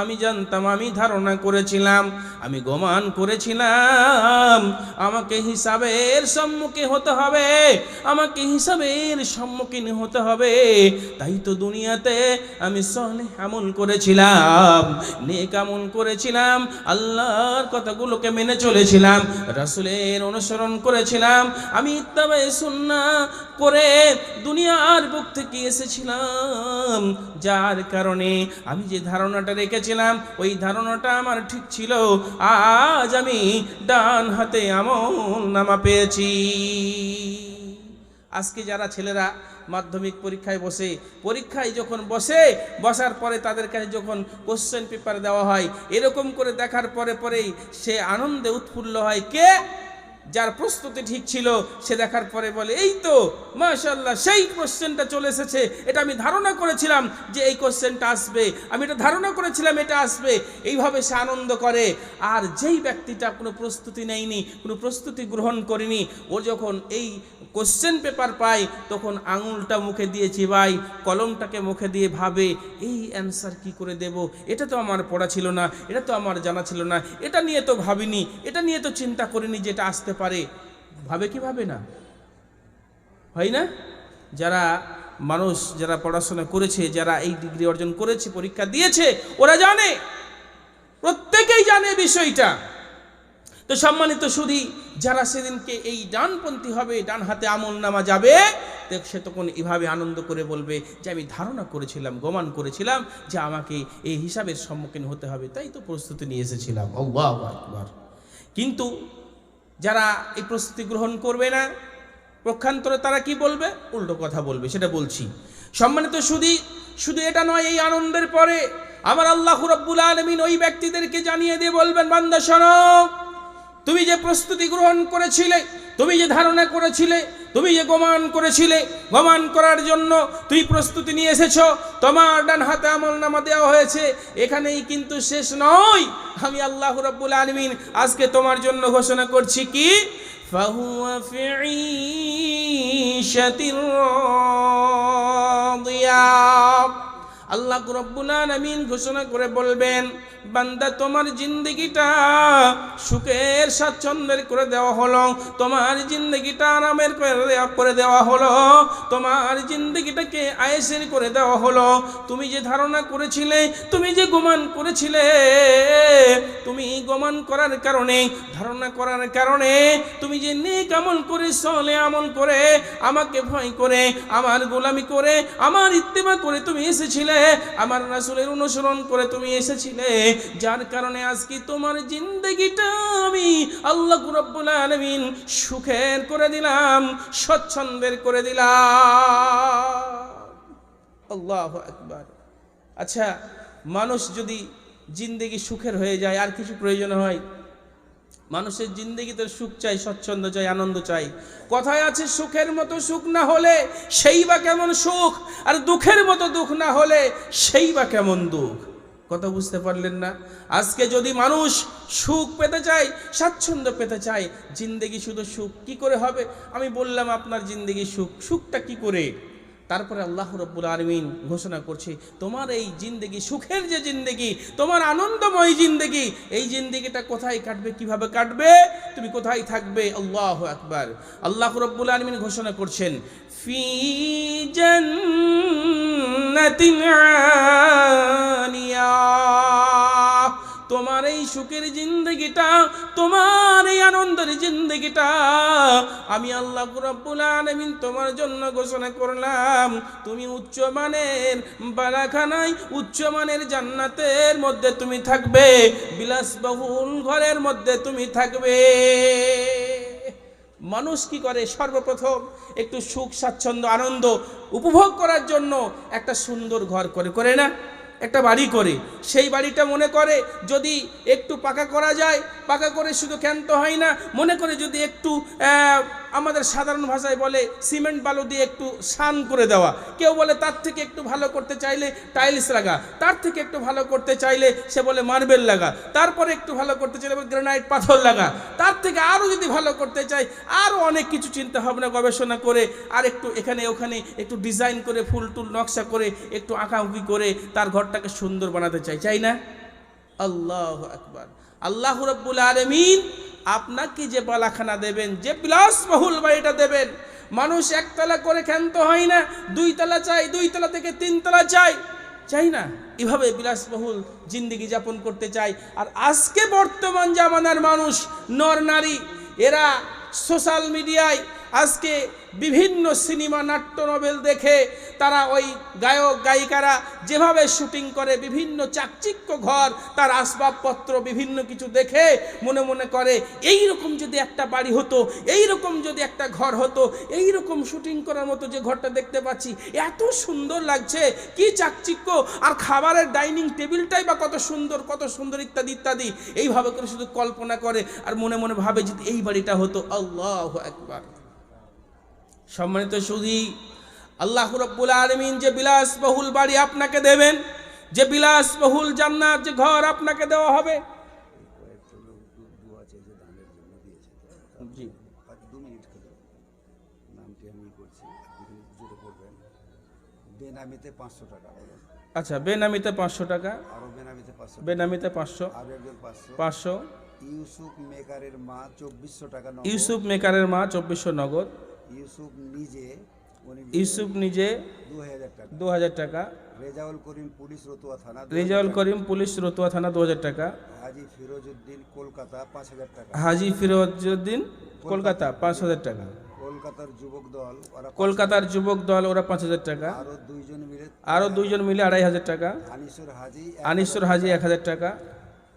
আমি জানতাম, আমি ধারণা করেছিলাম, আমি গমান করেছিলাম। আমাকে হিসাবের সম্মুখীন হতে হবে, আমাকে হিসাবের সম্মুখীন হতে হবে। তাই তো দুনিয়াতে আমি সলে আমল করেছিলাম, নেক আমল করেছিলাম, আল্লাহর কথাগুলোকে মেনে চলেছিলাম, রাসূলের অনুসরণ করেছিলাম, আমি ইত্তাবায়ে সুন্নাহ করে দুনিয়ার বুক থেকে এসেছিলাম। যার কারণে আমি যে ধারণাটা রেখেছিলাম, ওই ধারণাটা আমার ঠিক ছিল। আজ আমি ডান হাতে আমল নামা পেয়েছি। আজকে যারা ছেলেরা মাধ্যমিক পরীক্ষায় বসে, পরীক্ষায় যখন বসে, বসার পরে তাদের কাছে যখন কোশ্চেন পেপার দেওয়া হয়, এরকম করে দেখার পরে পরেই সে আনন্দে উৎফুল্ল হয়। কে? যার প্রস্তুতি ঠিক ছিল, সে দেখার পরে বলে, এই তো মাশাল্লাহ সেই কোশ্চেনটা চলে এসেছে। এটা আমি ধারণা করেছিলাম যে এই কোশ্চেনটা আসবে। আমি এটা ধারণা করেছিলাম এটা আসবে। এইভাবে সে আনন্দ করে। আর যেই ব্যক্তিটা কোনো প্রস্তুতি নেয়নি, কোনো প্রস্তুতি গ্রহণ করিনি, ও যখন এই কোশ্চেন পেপার পাই, তখন আঙুলটা মুখে দিয়ে চিবাই, কলমটাকে মুখে দিয়ে ভাবে, এই অ্যান্সার কি করে দেব? এটা তো আমার পড়া ছিল না, এটা তো আমার জানা ছিল না, এটা নিয়ে তো ভাবিনি, এটা নিয়ে তো চিন্তা করিনি যেটা আসতে পারে। ভাবে কি ভাবে না? হয় না? যারা মানুষ, যারা পড়াশোনা করেছে, যারা এই ডিগ্রি অর্জন করেছে, পরীক্ষা দিয়েছে, ওরা জানে। প্রত্যেকেই জানে বিষয়টা। তো সম্মানিত শুধু যারা সেদিনকে এই ডানপন্থী হবে, ডান হাতে আমল নামা যাবে সে তখন এভাবে আনন্দ করে বলবে যে আমি ধারণা করেছিলাম, গমান করেছিলাম যে আমাকে এই হিসাবের সম্মুখীন হতে হবে। তাই তো প্রস্তুতি নিয়ে এসেছিলাম। আকবার। কিন্তু যারা এই প্রস্তুতি গ্রহণ করবে না, পক্ষান্তরে তারা কি বলবে? উল্টো কথা বলবে, সেটা বলছি। সম্মানিত শুধু শুধু এটা নয়, এই আনন্দের পরে আমার আল্লাহ রব্বুল আলমিন ওই ব্যক্তিদেরকে জানিয়ে দিয়ে বলবেন, বান্দা শোনো তুমি যে প্রস্তুতি গ্রহণ করেছিলে, তুমি যে ধারণা করেছিলে, তুমি যে গমান করেছিলে, গমান করার জন্য তুই প্রস্তুতি নিয়ে এসেছ, তোমার ডান হাতে আমল নামা দেওয়া হয়েছে, এখানেই কিন্তু শেষ নয়। আমি আল্লাহ রব্বুল আলমিন আজকে তোমার জন্য ঘোষণা করছি কি? আল্লাহ রব্বুল আলমিন ঘোষণা করে বলবেন বান্দা, তোমার জিন্দগিটা সুখের স্বাচ্ছন্দ্যের করে দেওয়া হলো। তোমার জিন্দগিটা আরামের করে দেওয়া হলো। তোমার জিন্দগিটাকে আয়েসের করে দেওয়া হলো। তুমি যে ধারণা করেছিলে, তুমি যে গোমান করেছিলে, তুমি গোমান করার কারণে, ধারণা করার কারণে, তুমি যে নেক আমল করে, সলে আমল করে, আমাকে ভয় করে, আমার গোলামি করে, আমার ইত্তেমা করে তুমি এসেছিলে, আমার রাসূলের অনুসরণ করে তুমি এসেছিলে। যার কারণে আজকে তোমার জিন্দগিটা আমি আল্লাহ রাব্বুল আলামিন সুখের করে দিলাম, স্বচ্ছন্দের করে দিলাম। আল্লাহু আকবার। আচ্ছা মানুষ যদি জিন্দেগি সুখের হয়ে যায়, আর কিছু প্রয়োজন হয়? মানুষের জিন্দগিতে সুখ চাই, স্বচ্ছন্দ চাই, আনন্দ চাই। কথায় আছে, সুখের মতো সুখ না হলে সেই বা কেমন সুখ? আর দুঃখের মতো দুঃখ না হলে সেই বা কেমন দুঃখ? কথা বুঝতে পারলেন না। আজকে যদি মানুষ সুখ পেতে চায়, স্বাচ্ছন্দ্য পেতে চায়, জিন্দেগি শুধু সুখ কি করে হবে? আমি বললাম আপনার জিন্দেগি সুখ। সুখটা কি করে? তারপরে আল্লাহ রব্বুল আলমিন ঘোষণা করছে, তোমার এই জিন্দেগি, সুখের যে জিন্দেগি, তোমার আনন্দময় জিন্দেগি, এই জিন্দেগিটা কোথায় কাটবে, কীভাবে কাটবে? তুমি কোথায় থাকবে? আল্লাহ আকবার। আল্লাহ রব্বুল আলমিন ঘোষণা করছেন, ফি তোমার এই সুখের জিন্দগিটা, তোমার এই আনন্দের জিন্দগিটা আমি আল্লাহ রব্বুল আলামিন তোমার জন্য ঘোষণা করলাম। তুমি উচ্চমানের বালাখানায় উচ্চমানের জান্নাতের মধ্যে তুমি থাকবে, বিলাসবহুল ঘরের মধ্যে তুমি থাকবে। মানুষ কি করে? সর্বপ্রথম একটু সুখ, স্বাচ্ছন্দ্য, আনন্দ উপভোগ করার জন্য একটা সুন্দর ঘর করে করে না? একটা বাড়ি করে। সেই বাড়িটা মনে করে যদি একটু পাকা করা যায়, পাকা করে শুধু ক্ষান্ত হয় না, মনে করে যদি একটু আমাদের সাধারণ ভাষায় বলে, সিমেন্ট বালু দিয়ে একটু সান করে দেওয়া। কেউ বলে, তার থেকে একটু ভালো করতে চাইলে টাইলস লাগা। তার থেকে একটু ভালো করতে চাইলে সে বলে, মার্বেল লাগা। তারপরে একটু ভালো করতে চাইলে গ্রানাইট পাথর লাগা। তার থেকে আরও যদি ভালো করতে চাই আরও অনেক কিছু চিন্তা ভাবনা গবেষণা করে, আর একটু এখানে ওখানে একটু ডিজাইন করে, ফুল টুল নকশা করে, একটু আঁকাউকি করে তার ঘরটাকে সুন্দর বানাতে চাই। চাই না? আল্লাহ আকবার। আল্লাহ রব্বুল আলমিন আপনাকে যে বালাখানা দেবেন, যে বিলাসবহুল বাড়িটা দেবেন, মানুষ একতলা করে ক্ষান্ত হয় না দুই তলা চাই দুই তলা থেকে তিন তলা চাই। চাই না, এভাবে বিলাসবহুল জিন্দিগি যাপন করতে চাই। আর আজকে বর্তমান জামানার মানুষ, নর নারী, এরা সোশ্যাল মিডিয়ায় আজকে বিভিন্ন সিনেমা, নাট্য, নভেল দেখে তারা ওই গায়ক, গায়িকারা যেভাবে শুটিং করে, বিভিন্ন চাকচিক্য ঘর, তার আসবাবপত্র, বিভিন্ন কিছু দেখে মনে মনে করে এই রকম যদি একটা বাড়ি হতো এই রকম যদি একটা ঘর হতো এই রকম শুটিং করার মতো যে ঘরটা দেখতে পাচ্ছি, এত সুন্দর লাগছে, কি চাকচিক্য, আর খাবারের ডাইনিং টেবিলটাই বা কত সুন্দর কত সুন্দর ইত্যাদি ইত্যাদি। এইভাবে করে শুধু কল্পনা করে, আর মনে মনে ভাবে যদি এই বাড়িটা হতো, আল্লাহ একবার সম্মানিত সুধী আল্লাহ রব্বুল আলমিন যে বিলাসবহুল বাড়ি আপনাকে দেবেন যে বিলাসবহুল জান্নাত যে ঘর আপনাকে দেওয়া হবে। জি। আর বেনামিতে পাঁচশো টাকা আচ্ছা বেনামিতে পাঁচশো টাকা। আরও বেনামিতে পাঁচশো। বেনামিতে পাঁচশো। একজন পাঁচশো পাঁচশো ইউসুফ মেকারের মা চব্বিশশো টাকা ইউসুফ মেকারের মা চব্বিশশো নগদ। ইউসুফ নিজে ইউসুফ নিজে দু হাজার টাকা। রেজাউল করিম পুলিশ রতুয়া থানা রেজাউল করিম পুলিশ রতুয়া থানা দু হাজার টাকা। হাজি ফিরোজউদ্দিন কলকাতা পাঁচ হাজার টাকা। হাজি ফিরোজউদ্দিন কলকাতা পাঁচ হাজার টাকা। কলকাতার যুবক দল ওরা কলকাতার যুবক দল ওরা পাঁচ হাজার টাকা। আরও দুইজন মিলে আরও দুইজন মিলে আড়াই হাজার টাকা। আনিসুর হাজি আনিসুর হাজি এক হাজার টাকা।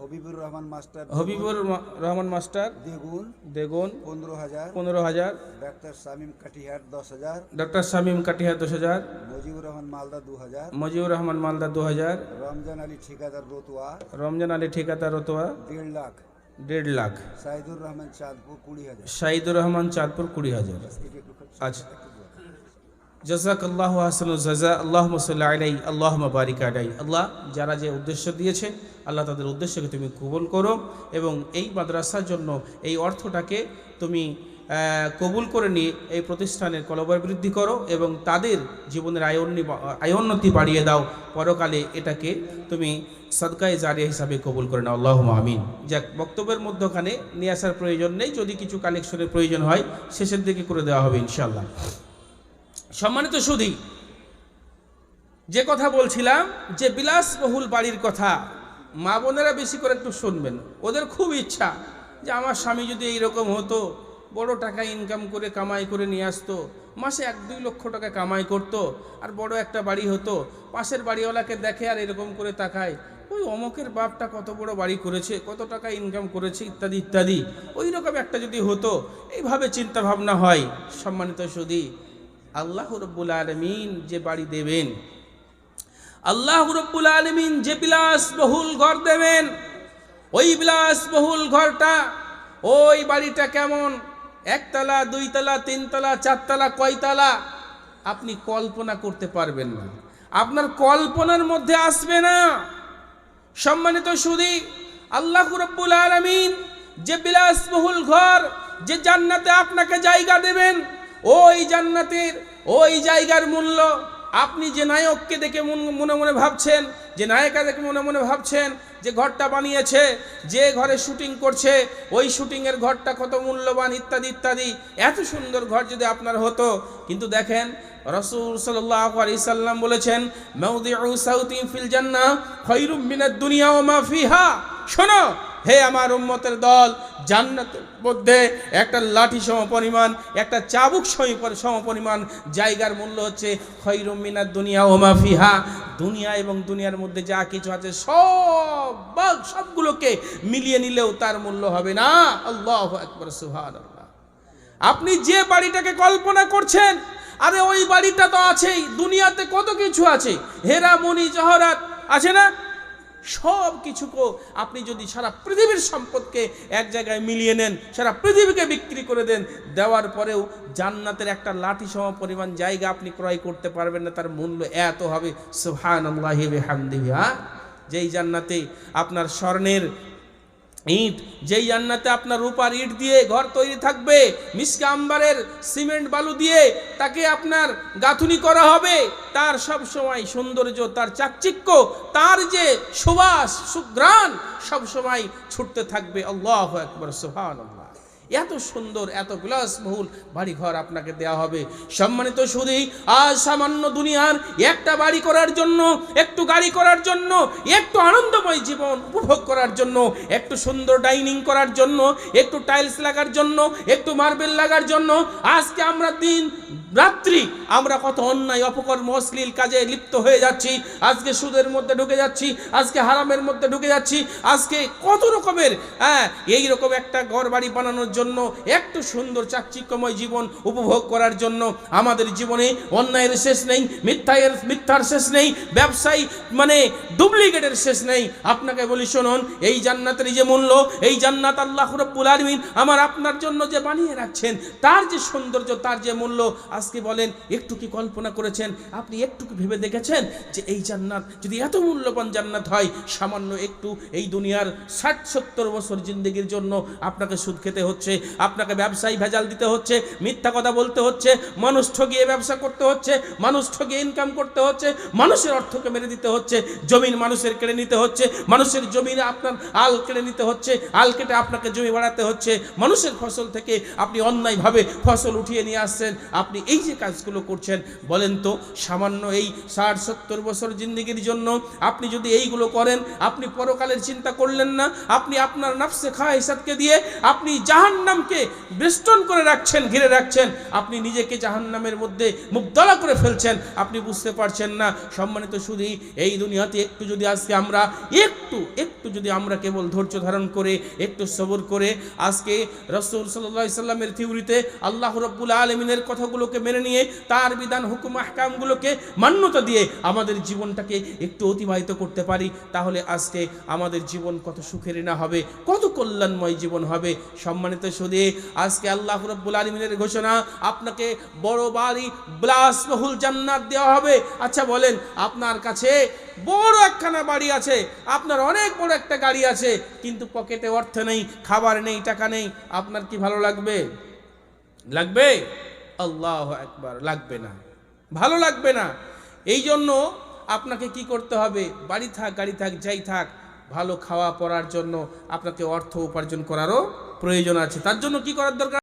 হবিবুর রহমান মাস্টার হবিবুর রহমান মাস্টার দেগুন দেগুন পনেরো হাজার। পনেরো হাজার। ডাক্তার শামীম কাটিহার দশ হাজার। ডক্টর শামীম কাটিহার দশ হাজার। মুজিবুর রহমান মালদা দু হাজার। মজিবুর রহমান মালদা দু হাজার। রমজান আলী ঠিকাদার রতুয়া। রমজান আলী ঠিকাদার রতোয়া। দেড় লাখ। দেড় লাখ। সাইদুর রহমান চাঁদপুর কুড়ি হাজার। শাহিদুর রহমান চাঁদপুর কুড়ি হাজার। একটু আচ্ছা। জাজাক আল্লাহ হাসান আল্লাহ মসল্লা আলাই আল্লাহ বারিক আলাই আল্লাহ যারা যে উদ্দেশ্য দিয়েছে, আল্লাহ তাদের উদ্দেশ্যকে তুমি কবুল করো এবং এই মাদ্রাসার জন্য এই অর্থটাকে তুমি কবুল করে নিয়ে এই প্রতিষ্ঠানের কলবর বৃদ্ধি করো এবং তাদের জীবনের আয়োন্নি আয়োন্নতি বাড়িয়ে দাও। পরকালে এটাকে তুমি সদকায়ে জারিয়া হিসাবে কবুল করে নাও। আল্লাহ আমিন। যাক, বক্তব্যের মধ্যখানে নিয়ে আসার প্রয়োজন নেই। যদি কিছু কালেকশনের প্রয়োজন হয়, শেষের দিকে করে দেওয়া হবে ইনশাল্লাহ সম্মানিত সুধী, যে কথা বলছিলাম যে বিলাসবহুল বাড়ির কথা, মা বোনেরা বেশি করে একটু শুনবেন। ওদের খুব ইচ্ছা যে আমার স্বামী যদি এইরকম হতো, বড় টাকা ইনকাম করে কামাই করে নিয়ে আসতো, মাসে এক দুই লক্ষ টাকা কামাই করতো, আর বড় একটা বাড়ি হতো, পাশের বাড়িওয়ালাকে দেখে আর এরকম করে তাকায়, ওই অমকের বাপটা কত বড় বাড়ি করেছে, কত টাকা ইনকাম করেছে, ইত্যাদি ইত্যাদি। ওই রকম একটা যদি হতো, এইভাবে চিন্তা ভাবনা হয়, সম্মানিত সুদী আল্লাহ রব্বুল আলমিন যে বাড়ি দেবেন, আল্লাহ রব্বুল আলমিন যে বিলাস বহুল ঘর দেবেন, ওই বিলাস বহুল ঘরটা, ওই বাড়িটা কেমন? একতলা, দুইতলা, তিনতলা, চারতলা, কয়তলা? আপনি কল্পনা করতে পারবেন না। আপনার কল্পনার মধ্যে আসবে না। সম্মানিত সুদী, আল্লাহ রব্বুল আলমিন যে বিলাসবহুল ঘর, যে জান্নাতে আপনাকে জায়গা দেবেন ওই জান্নাতের, ওই জায়গার মূল্য। আপনি যে নায়ককে দেখে মন- মনে ভাবছেন, যে নায়িকা দেখে মনে মনে ভাবছেন যে ঘরটা বানিয়েছে, যে ঘরে শুটিং করছে, ওই শুটিংয়ের ঘরটা কত মূল্যবান, ইত্যাদি ইত্যাদি। এত সুন্দর ঘর যদি আপনার হতো। কিন্তু দেখেন, রসুল সাল্লাহ সাল্লাম বলেছেন মৌদিউ সাউতি ফিল জান্নাহ খৈরুম দুনিয়া ও মা ফিহা। শোনো হে আমার উম্মতের দল, জান্নাতের মধ্যে একটা লাঠি সম পরিমাণ, একটা চাবুক সম- সম পরিমাণ জায়গার মূল্য হচ্ছে খৈরুম মিনাদ দুনিয়া ও মা ফিহা। দুনিয়া এবং দুনিয়ার মধ্যে যা কিছু আছে সব সবগুলোকে মিলিয়ে নিলেও তার মূল্য হবে না। আল্লাহ একবার সুহান আপনি যে বাড়িটাকে কল্পনা করছেন, আরে ওই বাড়িটা তো আছেই, দুনিয়াতে কত কিছু আছে। হেরা মণি জহরাত, আছে না? সব কিছুকে আপনি যদি সারা পৃথিবীর সম্পদকে এক জায়গায় মিলিয়ে নেন, সারা পৃথিবীকে বিক্রি করে দেন, দেওয়ার পরেও জান্নাতের একটা লাঠি সম পরিমাণ জায়গা আপনি ক্রয় করতে পারবেন না, তার মূল্য এত হবে। সুহান আল্লাহ যেই জান্নাতে আপনার স্বর্ণের ইট, যেই জান্নাতে আপনার রূপার ইট দিয়ে ঘর তৈরি থাকবে, মিসকা আম্বারের সিমেন্ট বালু দিয়ে তাকে আপনার গাঁথুনি করা হবে, তার সব সময় সৌন্দর্য, তার চাকচিক্য, তার যে সুবাস সুগ্রাণ সব সময় ছুটতে থাকবে। আল্লাহ একবার সুহান আল্লাহ এত সুন্দর, এত বিলাসবহুল বাড়ি ঘর আপনাকে দেওয়া হবে। সম্মানিত শুধুই আজ সামান্য দুনিয়ার একটা বাড়ি করার জন্য, একটু গাড়ি করার জন্য, একটু আনন্দময় জীবন উপভোগ করার জন্য, একটু সুন্দর ডাইনিং করার জন্য, একটু টাইলস লাগার জন্য, একটু মার্বেল লাগার জন্য, আজকে আমরা দিন, রাত্রি আমরা কত অন্যায়, অপকর্ম, অশ্লীল কাজে লিপ্ত হয়ে যাচ্ছি, আজকে সুদের মধ্যে ঢুকে যাচ্ছি, আজকে হারামের মধ্যে ঢুকে যাচ্ছি, আজকে কত রকমের হ্যাঁ এই রকম একটা ঘর বাড়ি বানানোর জন্য, একটু সুন্দর চাকচিক্যময় জীবন উপভোগ করার জন্য আমাদের জীবনে অন্যায়ের শেষ নেই, মিথ্যায়ের, মিথ্যার শেষ নেই, ব্যবসায়ী মানে ডুপ্লিকেটের শেষ নেই। আপনাকে বলি, শুনুন, এই জান্নাতের যে মূল্য, এই জান্নাত আল্লাহ রব্বুল আলমিন আমার আপনার জন্য যে বানিয়ে রাখছেন, তার যে সৌন্দর্য, তার যে মূল্য, আজকে বলেন, একটু কি কল্পনা করেছেন? আপনি একটু কি ভেবে দেখেছেন যে এই জান্নাত যদি এত মূল্যবান জান্নাত হয়, সামান্য একটু এই দুনিয়ার ষাট সত্তর বছর জিন্দগির জন্য আপনাকে সুদ খেতে হচ্ছে? আপনাকে ব্যবসায়ী ভেজাল দিতে হচ্ছে, মিথ্যা কথা বলতে হচ্ছে, মানুষ ঠগিয়ে ব্যবসা করতে হচ্ছে, মানুষ ঠগিয়ে ইনকাম করতে হচ্ছে, মানুষের অর্থকে মেরে দিতে হচ্ছে, জমিন মানুষের কেড়ে নিতে হচ্ছে, মানুষের জমিনে আপনার আল কেড়ে নিতে হচ্ছে, আল কেটে আপনাকে জমি বাড়াতে হচ্ছে, মানুষের ফসল থেকে আপনি অন্যায়ভাবে ফসল উঠিয়ে নিয়ে আসছেন, আপনি এই যে কাজগুলো করছেন, বলেন তো, সামান্য এই ষাট সত্তর বছর জিন্দগির জন্য আপনি যদি এইগুলো করেন, আপনি পরকালের চিন্তা করলেন না, আপনি আপনার নাফসে খা হিসাবকে দিয়ে আপনি জাহান্নামকে বেষ্টন করে রাখছেন, ঘিরে রাখছেন। আপনি নিজেকে জাহান্নামের মধ্যে মুগ্ধলা করে ফেলছেন। আপনি বুঝতে পারছেন না, সম্মানিত শুধু এই দুনিয়াতে একটু যদি আজকে আমরা, একটু একটু যদি আমরা কেবল ধৈর্য ধারণ করে, একটু সবর করে, আজকে রসুল সাল্লাহ সাল্লামের থিউরিতে আল্লাহ রব্বুল আলমিনের কথাগুলোকে মেনে নিয়ে, তার বিধান, হুকুম, আহকামগুলোকে মান্যতা দিয়ে আমাদের জীবনটাকে একটু অতিবাহিত করতে পারি, তাহলে আজকে আমাদের জীবন কত সুখের না হবে, কত কল্যাণময় জীবন হবে। সম্মানিত শুধু আজকে আল্লাহ রব্বুল আলমিনের ঘোষণা, আপনাকে বড় বাড়ি বিলাসবহুল জান্নাত দেওয়া হবে। আচ্ছা বলেন, আপনার কাছে বড় একখানা বাড়ি আছে, আপনার অনেক বড় একটা গাড়ি আছে, কিন্তু পকেটে অর্থ নেই, খাবার নেই, টাকা নেই, আপনার কি ভালো লাগবে? লাগবে? আল্লাহ একবার লাগবে না। ভালো লাগবে না। এই জন্য আপনাকে কি করতে হবে? বাড়ি থাক, গাড়ি থাক, যাই থাক, ভালো খাওয়া পড়ার জন্য আপনাকে অর্থ উপার্জন করারও প্রয়োজন আছে। তার জন্য কি করার দরকার?